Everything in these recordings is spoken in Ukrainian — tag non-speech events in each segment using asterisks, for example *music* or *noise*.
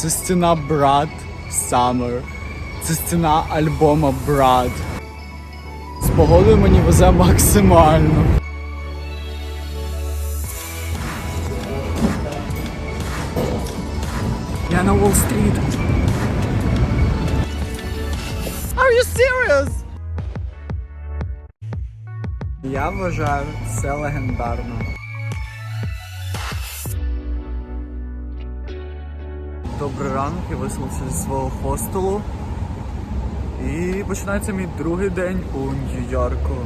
Це стіна Брат Summer. Це стіна альбома Брат. З погодою мені везе максимально. Я на Уолл-стріт. Are you serious? Я вважаю це легендарно. Добрий ранок, я виселився зі свого хостелу. І починається мій другий день у Нью-Йорку.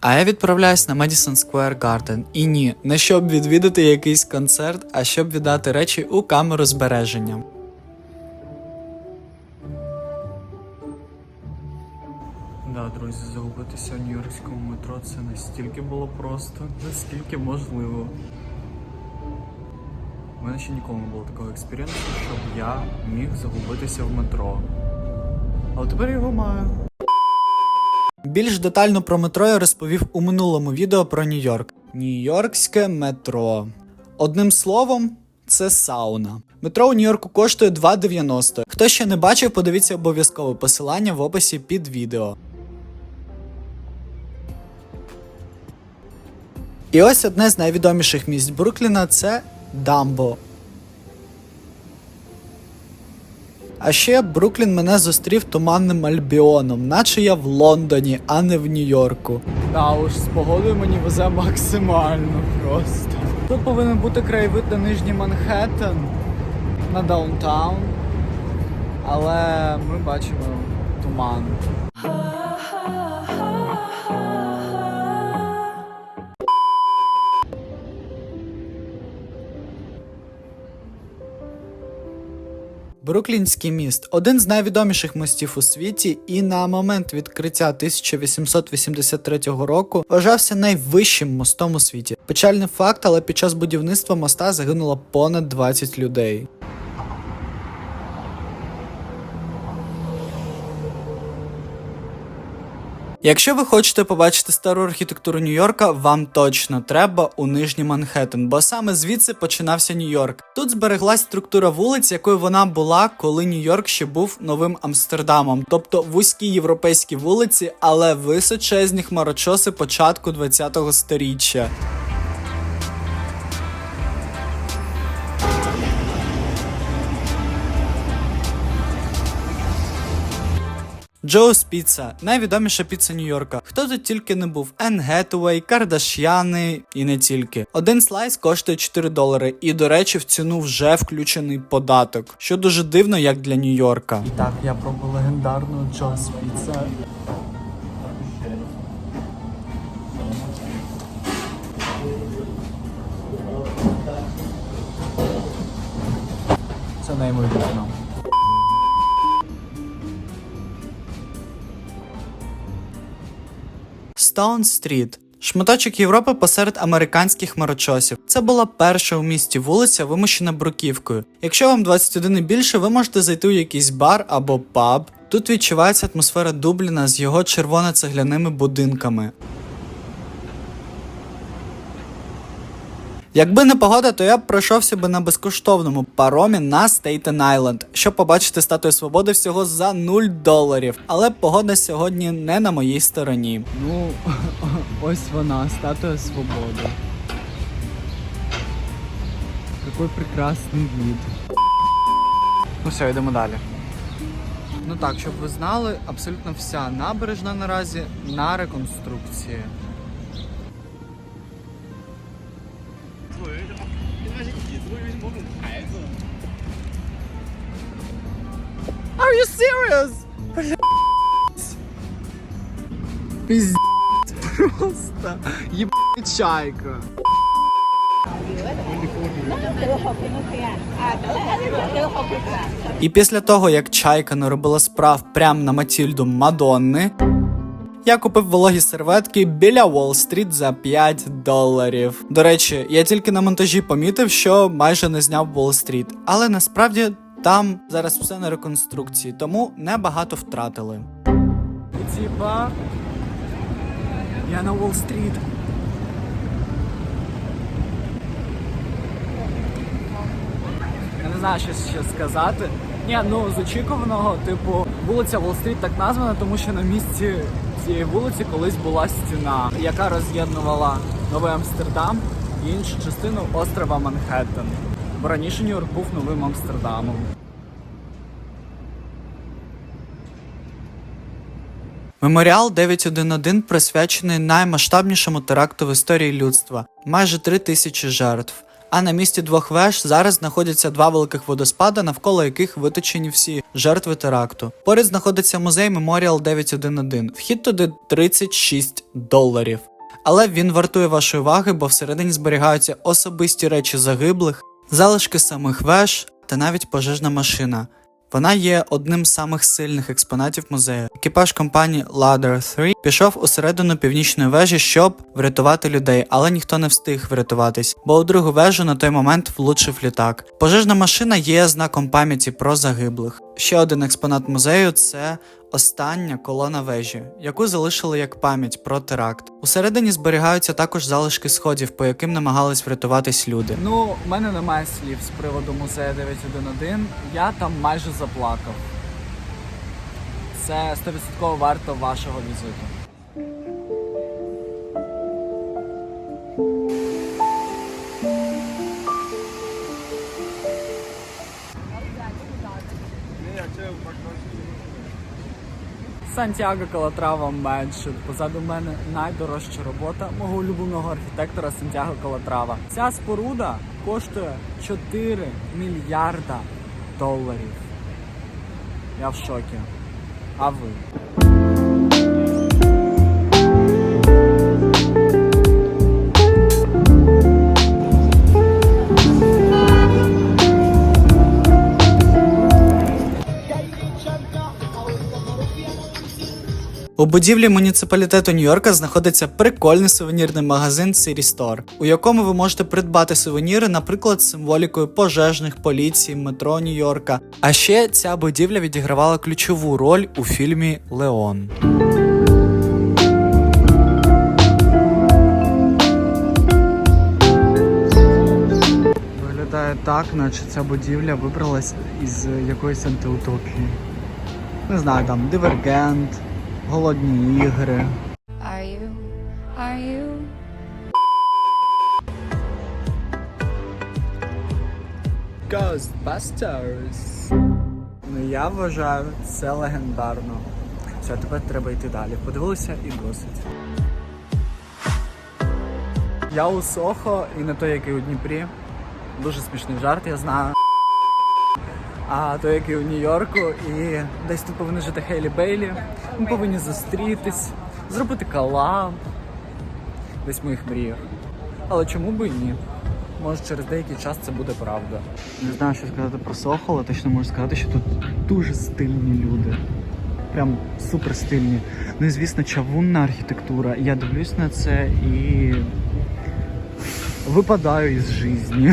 А я відправляюсь на Madison Square Garden. І ні, не щоб відвідати якийсь концерт, а щоб віддати речі у камеру збереження. Друзі, загубитися в Нью-Йоркському метро це настільки було просто, наскільки можливо. У мене ще ніколи не було такого експерименту, щоб я міг загубитися в метро. Але тепер його маю. Більш детально про метро я розповів у минулому відео про Нью-Йорк. Нью-Йоркське метро. Одним словом, це сауна. Метро у Нью-Йорку коштує 2,90. Хто ще не бачив, подивіться обов'язково посилання в описі під відео. І ось одне з найвідоміших місць Брукліна це Дамбо. А ще Бруклін мене зустрів туманним Альбіоном, наче я в Лондоні, а не в Нью-Йорку. Та уж з погодою мені везе максимально просто. Тут повинен бути краєвид на нижній Манхеттен, на даунтаун. Але ми бачимо туман. Бруклінський міст один з найвідоміших мостів у світі, і на момент відкриття 1883 року вважався найвищим мостом у світі. Печальний факт, але під час будівництва моста загинуло понад 20 людей. Якщо ви хочете побачити стару архітектуру Нью-Йорка, вам точно треба у Нижній Манхеттен, бо саме звідси починався Нью-Йорк. Тут збереглась структура вулиць, якою вона була, коли Нью-Йорк ще був новим Амстердамом, тобто вузькі європейські вулиці, але височезні хмарочоси початку 20-го сторіччя. Джоус Піца найвідоміша піца Нью-Йорка. Хто тут тільки не був? Енн Гетуей, Кардаш'яни і не тільки. Один слайс коштує 4 долари, і до речі, в ціну вже включений податок, що дуже дивно, як для Нью-Йорка. Так, я пробую легендарну Джоус Піца. Це неймовірно. Стоун Стріт. Шматочок Європи посеред американських хмарочосів. Це була перша у місті вулиця, вимощена бруківкою. Якщо вам 21 і більше, ви можете зайти у якийсь бар або паб. Тут відчувається атмосфера Дубліна з його червоно-цегляними будинками. Якби не погода, то я б пройшовся би на безкоштовному паромі на Стейтен Айленд, щоб побачити статую свободи всього за 0 доларів. Але погода сьогодні не на моїй стороні. Ну, *laughs* ось вона, статуя свободи. Який прекрасний вид. Ну все, йдемо далі. Ну так, щоб ви знали, абсолютно вся набережна наразі на реконструкції. You serious? Пиздец просто. Ебать чайка. І після того, як чайка наробила справ прямо на Матільду Мадонни, я купив вологі серветки біля Уолл-стріт за 5 доларів. До речі, я тільки на монтажі помітив, що майже не зняв Уолл-стріт, але насправді там зараз все на реконструкції, тому небагато втратили. Типа я на Уолл-стріт. Я не знаю, що ще сказати. Ні, ну з очікуваного, типу, вулиця Уолл-стріт так названа, тому що на місці цієї вулиці колись була стіна, яка роз'єднувала Новий Амстердам і іншу частину острова Манхеттен. Бо раніше Нью-Йорк був новим Амстердамом. Меморіал 911 присвячений наймасштабнішому теракту в історії людства майже три тисячі жертв. А на місці двох веж зараз знаходяться два великих водоспади, навколо яких виточені всі жертви теракту. Поряд знаходиться музей Меморіал 911. Вхід туди 36 доларів. Але він вартує вашої уваги, бо всередині зберігаються особисті речі загиблих, залишки самих веж та навіть пожежна машина. Вона є одним з самих сильних експонатів музею. Екіпаж компанії Ladder 3 пішов усередину північної вежі, щоб врятувати людей, але ніхто не встиг врятуватись, бо у другу вежу на той момент влучив літак. Пожежна машина є знаком пам'яті про загиблих. Ще один експонат музею це остання колона вежі, яку залишили як пам'ять про теракт. Усередині зберігаються також залишки сходів, по яким намагались врятуватись люди. Ну, в мене немає слів з приводу музею 911. Я там майже заплакав. Це 100% варто вашого візиту. Сантьяго Калатрава менше. Позаду мене найдорожча робота мого улюбленого архітектора Сантьяго Калатрава. Ця споруда коштує 4 мільярда доларів. Я в шокі. А ви? У будівлі муніципалітету Нью-Йорка знаходиться прикольний сувенірний магазин City Store, у якому ви можете придбати сувеніри, наприклад, з символікою пожежних, поліції, метро Нью-Йорка. А ще ця будівля відігравала ключову роль у фільмі Леон. Виглядає так, наче ця будівля вибралась із якоїсь антиутопії. Не знаю, там дивергент, голодні ігри. Are you? Are you? Ghostbusters. Ну я вважаю, це легендарно. Все, тепер треба йти далі. Подивилися і досить. Я у Сохо і не той, який у Дніпрі. Дуже смішний жарт, я знаю. А той, який у Нью-Йорку, і десь тут повинні жити Хейлі Бейлі. Ми повинні зустрітись, зробити колаб. Десь в моїх мріях. Але чому би і ні? Може через деякий час це буде правда. Не знаю, що сказати про Сохо, але точно можу сказати, що тут дуже стильні люди. Прям супер стильні. Ну і звісно, чавунна архітектура. Я дивлюсь на це і випадаю із житті.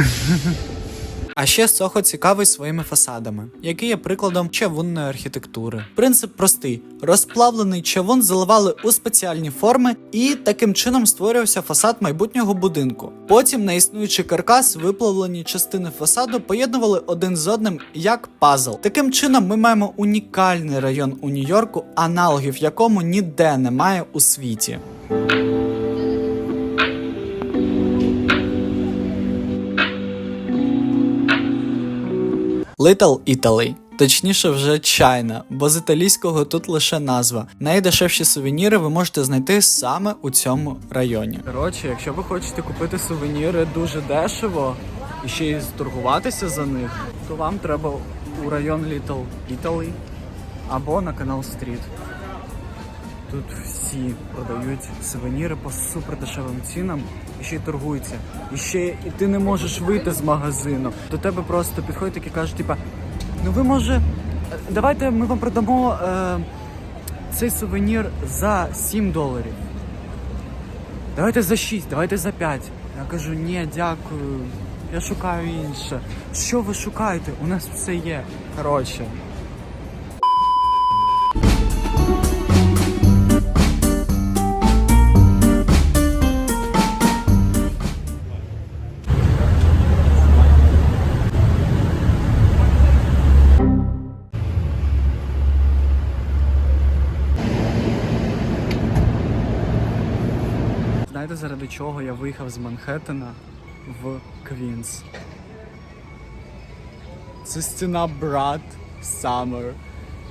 А ще Сохо цікавий своїми фасадами, які є прикладом чавунної архітектури. Принцип простий: розплавлений чавун заливали у спеціальні форми, і таким чином створювався фасад майбутнього будинку. Потім на існуючий каркас виплавлені частини фасаду поєднували один з одним як пазл. Таким чином, ми маємо унікальний район у Нью-Йорку, аналогів якому ніде немає у світі. Little Italy. Точніше, вже чайна, бо з італійського тут лише назва. Найдешевші сувеніри ви можете знайти саме у цьому районі. Коротше, якщо ви хочете купити сувеніри дуже дешево і ще й торгуватися за них, то вам треба у район Little Italy або на канал Стріт. Тут всі продають сувеніри по супер дешевим цінам і ще й торгуються. І ще і ти не можеш вийти з магазину. До тебе просто підходять і кажуть, типа, ну ви може, е, давайте ми вам продамо е, цей сувенір за 7 доларів. Давайте за 6, давайте за 5. Я кажу, ні, дякую. Я шукаю інше. Що ви шукаєте? У нас все є. Коротше. Знаєте, заради чого я виїхав з Манхеттена в Квінс? Це стіна Брат Summer.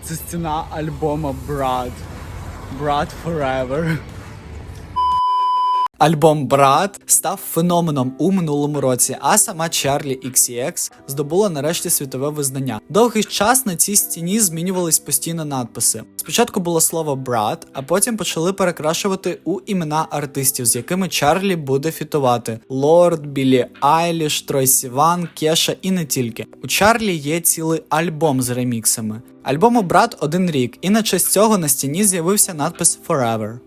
Це стіна альбома Брат. Брат Forever. Альбом Брат став феноменом у минулому році, а сама Чарлі XCX здобула нарешті світове визнання. Довгий час на цій стіні змінювались постійно надписи. Спочатку було слово брат, а потім почали перекрашувати у імена артистів, з якими Чарлі буде фітувати: Лорд, Білі Айліш, Трой Сіван, Кеша і не тільки. У Чарлі є цілий альбом з реміксами. Альбому Брат один рік, і на честь цього на стіні з'явився надпис Forever.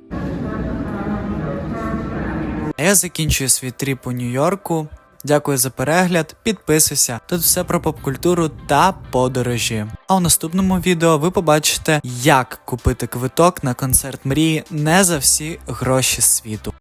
А я закінчую свій тріп у Нью-Йорку. Дякую за перегляд, підписуйся. Тут все про попкультуру та подорожі. А у наступному відео ви побачите, як купити квиток на концерт мрії не за всі гроші світу.